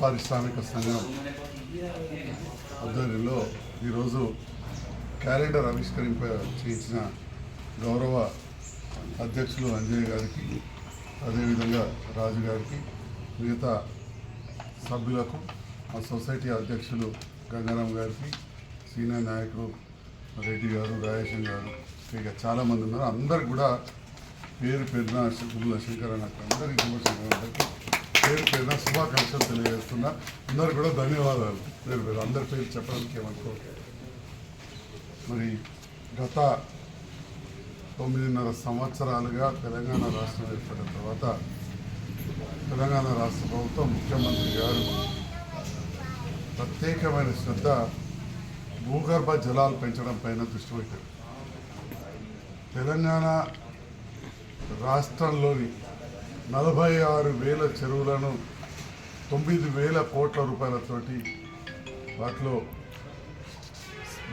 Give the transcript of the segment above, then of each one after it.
పారిశ్రామిక సంఘం ఆధ్వర్యంలో ఈరోజు క్యాలెండర్ ఆవిష్కరింప చేయించిన గౌరవ అధ్యక్షులు అంజయ్ గారికి అదేవిధంగా రాజు గారికి మిగతా సభ్యులకు మా సొసైటీ అధ్యక్షులు గంగారాం గారికి సీనియర్ నాయకులు రెడ్డి గారు రాజేశం గారు ఇక చాలామంది ఉన్నారు. అందరికి కూడా పేరు పేరున గుళ్ళ శంకరణ అందరికీ శుభశంకర్ అందరికీ పేరు పేరున శుభాకాంక్షలు తెలియజేస్తున్నా అందరు కూడా ధన్యవాదాలు పేరు పేరు అందరి పేరు చెప్పడానికి ఏమనుకో మరి గత తొమ్మిదిన్నర సంవత్సరాలుగా తెలంగాణ రాష్ట్రం ఏర్పడిన తర్వాత తెలంగాణ రాష్ట్ర ప్రభుత్వం ముఖ్యమంత్రి గారు ప్రత్యేకమైన శ్రద్ధ భూగర్భ జలాలు పెంచడం పైన దృష్టి పెట్టారు. తెలంగాణ రాష్ట్రంలోని నలభై ఆరు వేల చెరువులను తొమ్మిది వేల కోట్ల రూపాయలతోటి వాటిలో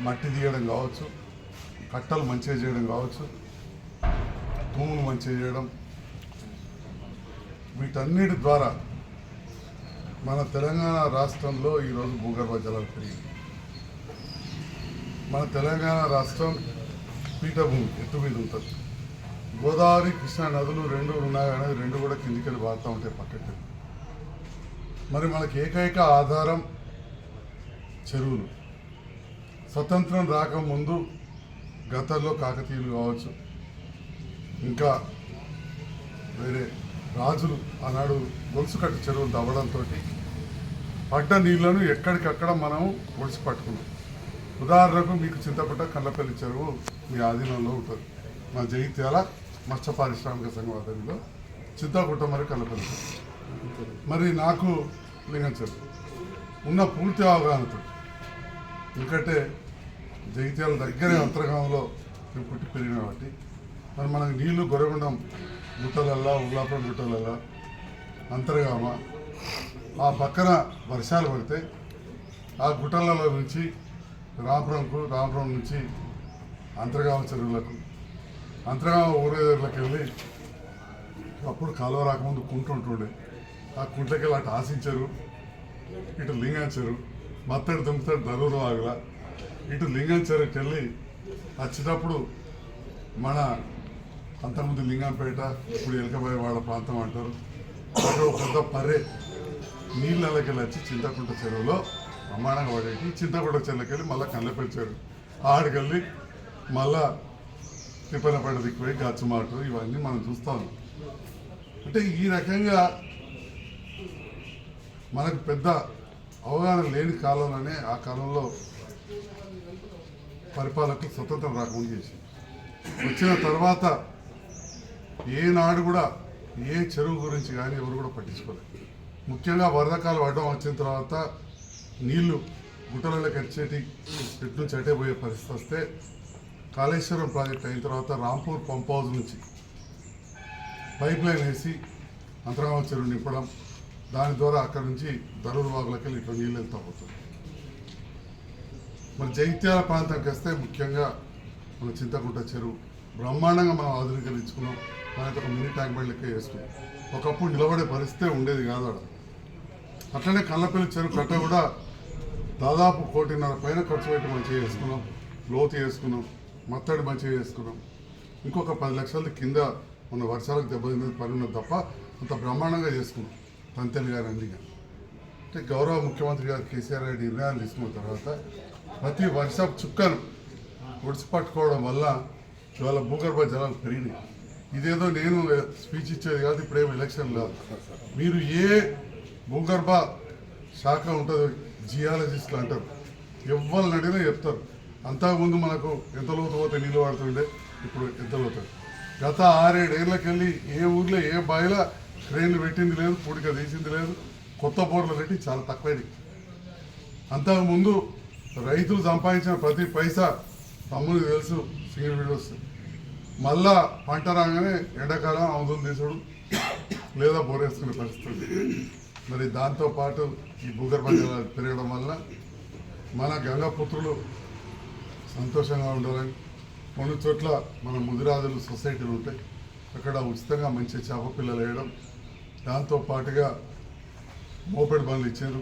మట్టి తీయడం కావచ్చు కట్టలు మంచిగా చేయడం కావచ్చు తూములు మంచిగా చేయడం. వీటన్నిటి ద్వారా మన తెలంగాణ రాష్ట్రంలో ఈరోజు భూగర్భ జలాలు పెరిగింది మన తెలంగాణ రాష్ట్రం పీఠభూమి ఎత్తు మీద ఉంటుంది. గోదావరి కృష్ణా నదులు రెండు ఉన్నాయి అనేది రెండు కూడా కిందికెళ్ళి వాడుతూ ఉంటాయి పక్కకి. మరి మనకి ఏకైక ఆధారం చెరువులు. స్వతంత్రం రాకముందు గతంలో కాకతీయులు కావచ్చు ఇంకా వేరే రాజులు ఆనాడు గొలుసు కట్టు చెరువులు తవ్వడంతో పడ్డ నీళ్ళను ఎక్కడికక్కడ మనం ఒడిసి పట్టుకున్నాం. ఉదాహరణకు మీకు చింతపట్ట కళ్ళపల్లి చెరువు మీ ఆధీనంలో ఉంటుంది. మా జగిత్యాల మత్స్య పారిశ్రామిక సంఘం ఆధ్వర్యంలో చింతగుట్ట మరి కలపలేదు మరి నాకు లింగం చెరువు ఉన్న పూర్తి అవగాహనతో. ఎందుకంటే జగిత్యాల దగ్గరే అంతర్గామంలో మేము పుట్టి పెరిగిన కాబట్టి. మరి మనకు నీళ్ళు గొరగుండం గుట్టలల్లా ఉల్లాపురం గుట్టలల్లా అంతర్గామ. ఆ పక్కన వర్షాలు పడితే ఆ గుట్టలలో నుంచి రామపురంకు రామపురం నుంచి అంతర్గామ చెరువులకు అంతగా ఊరేదర్లకు వెళ్ళి అప్పుడు కాలువ రాకముందు కుంట ఉంటుండే ఆ కుంటకి వెళ్ళి అటు ఆశించారు ఇటు లింగాంచారు. మత్తడి దుంపుతాడు దరూరు ఆగుల ఇటు లింగాంచారుకి వెళ్ళి వచ్చేటప్పుడు మన అంతకుముందు లింగంపేట ఇప్పుడు ఎలకబాయవాడ ప్రాంతం అంటారు. అక్కడ ఒక పెద్ద పర్రే నీళ్ళకి వచ్చి చింతకుంట చెరువులో ప్రమాణంగా పడేటి చింతకుంట చెరువుకి వెళ్ళి మళ్ళీ కళ్ళపెట్టారు చెరువు. ఆడికెళ్ళి మళ్ళా తిప్పనపేట దిక్కుపోయి గచ్చమాటు ఇవన్నీ మనం చూస్తాం. అంటే ఈ రకంగా మనకు పెద్ద అవగాహన లేని కాలంలోనే ఆ కాలంలో పరిపాలకులు స్వతంత్రం రాకుండా చేసి వచ్చిన తర్వాత ఏనాడు కూడా ఏ చెరువు గురించి కానీ ఎవరు కూడా పట్టించుకోలేదు. ముఖ్యంగా వరదకాలు పడడం వచ్చిన తర్వాత నీళ్ళు గుట్టలలోకి వచ్చేటి ఇటు నుంచి పోయే పరిస్థితి వస్తే కాళేశ్వరం ప్రాజెక్ట్ అయిన తర్వాత రాంపూర్ పంప్ హౌస్ నుంచి పైప్ లైన్ వేసి అంతరంగం చెరువు నింపడం దాని ద్వారా అక్కడ నుంచి ధరూరు వాగులకి వెళ్ళి ఇట్లా నీళ్ళు వెళ్తా పోతుంది మరి జైత్యాల ప్రాంతానికి వస్తే ముఖ్యంగా మన చింతకుంట చెరువు బ్రహ్మాండంగా మనం ఆధునీకరించుకున్నాం. దానికి ఒక మినీ ట్యాంక్ బండ్ లెక్క వేసుకున్నాం. ఒకప్పుడు నిలబడే పరిస్థితే ఉండేది కాదు అక్కడ. అట్లనే కళ్ళపల్లి చెరువు కట్ట కూడా దాదాపు కోటిన్నర పైన ఖర్చు పెట్టి మంచిగా చేసుకున్నాం లోతు చేసుకున్నాం మత్తడి మంచిగా చేసుకున్నాం. ఇంకొక పది లక్షల కింద ఉన్న వర్షాలకు దెబ్బతిన్నది పని ఉన్నది తప్ప అంత బ్రహ్మాండంగా చేసుకున్నాం. తంతెలు గారు అన్ని అంటే గౌరవ ముఖ్యమంత్రి గారు కేసీఆర్ గారి నిర్ణయాలు తీసుకున్న తర్వాత ప్రతి వర్షపు చుక్కను ఒడిసి పట్టుకోవడం వల్ల ఇవాళ భూగర్భ జలాలు పెరిగినాయి. ఇదేదో నేను స్పీచ్ ఇచ్చేది కాదు ఇప్పుడేం ఎలక్షన్ కాదు. మీరు ఏ భూగర్భ శాఖ ఉంటుందో జియాలజిస్టులు అంటారు. ఎవరిని అడిగినా చెప్తారు. అంతకుముందు మనకు ఎంత లోతు పోతే నీళ్ళు పడుతుండే ఇప్పుడు ఎంత లోతు? గత ఆరేడేళ్ళకెళ్ళి ఏ ఊర్లో ఏ బావిలో ట్రైన్లు పెట్టింది లేదు పూడిక తీసింది లేదు కొత్త బోర్లు పెట్టి చాలా తక్కువైంది అంతకుముందు రైతులు సంపాదించిన ప్రతి పైసా తమ్ముడు తెలుసు సింగిల్ వీడియోస్ మళ్ళా పంట రాగానే ఎండాకాలం ఆముదం తీసుడు లేదా బోరేసుకునే పరిస్థితి మరి దాంతోపాటు ఈ భూగర్భ జలాలు పెరగడం వల్ల మన గంగపుత్రులు సంతోషంగా ఉండాలని కొన్ని చోట్ల మన ముదిరాజులు సొసైటీలు ఉంటాయి అక్కడ ఉచితంగా మంచి చేప పిల్లలు వేయడం దాంతో పాటుగా మోపెడ్ బండ్లు ఇచ్చారు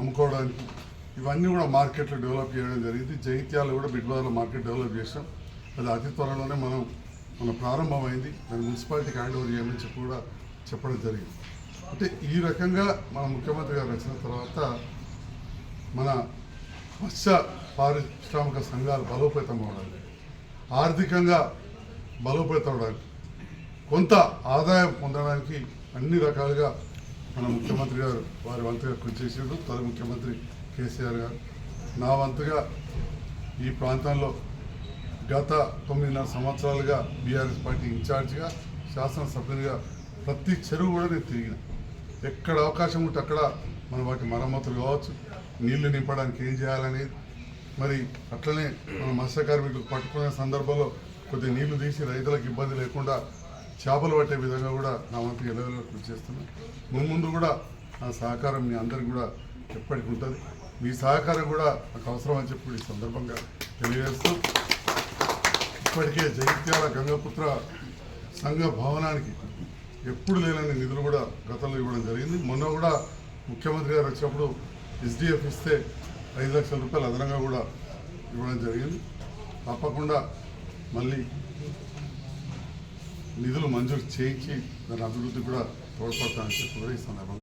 అమ్ముకోవడానికి. ఇవన్నీ కూడా మార్కెట్లో డెవలప్ చేయడం జరిగింది. జైత్యాలు కూడా బిడ్వాలో మార్కెట్ డెవలప్ చేసాం అది అతి త్వరలోనే మనం మన ప్రారంభమైంది. దాన్ని మున్సిపాలిటీకి హ్యాండ్ ఓవర్ చేయమని చెప్పి కూడా చెప్పడం జరిగింది. అంటే ఈ రకంగా మన ముఖ్యమంత్రి గారు వచ్చిన తర్వాత మన మత్స్య పారిశ్రామిక సంఘాలు బలోపేతం అవడానికి ఆర్థికంగా బలోపేతం అవడానికి కొంత ఆదాయం పొందడానికి అన్ని రకాలుగా మన ముఖ్యమంత్రి గారు వారి వంతుగా కృషి చేసిండు తొలి ముఖ్యమంత్రి కేసీఆర్ గారు. నా వంతుగా ఈ ప్రాంతంలో గత తొమ్మిదిన్నర సంవత్సరాలుగా బీఆర్ఎస్ పార్టీ ఇన్ఛార్జిగా శాసనసభ్యునిగా ప్రతి చెరువు కూడా నేను తిరిగిన. ఎక్కడ అవకాశం ఉంటే అక్కడ మన వాటి మరమ్మతులు కావచ్చు నీళ్ళు నింపడానికి ఏం చేయాలనేది మరి అట్లనే మన మత్స్య కార్మికులు పట్టుకునే సందర్భంలో కొద్దిగా నీళ్ళు తీసి రైతులకు ఇబ్బంది లేకుండా చేపలు పట్టే విధంగా కూడా నా వంతు ఎలవెల్లో కృషి చేస్తున్నాను ముందు ముందు కూడా నా సహకారం మీ అందరికి కూడా ఎప్పటికి ఉంటుంది. మీ సహకారం కూడా నాకు అవసరం అని చెప్పి ఈ సందర్భంగా తెలియజేస్తూ ఇప్పటికే జగిత్యాల గంగపుత్ర సంఘ భవనానికి ఎప్పుడు లేనని నిధులు కూడా గతంలో ఇవ్వడం జరిగింది. మొన్న కూడా ముఖ్యమంత్రి గారు వచ్చినప్పుడు ఎస్డిఎఫ్ ఇస్తే ఐదు లక్షల రూపాయలు అదనంగా కూడా ఇవ్వడం జరిగింది. తప్పకుండా మళ్ళీ నిధులు మంజూరు చేయించి దాని అభివృద్ధి కూడా తోడ్పడతానని చెప్పి కూడా ఈ సందర్భంగా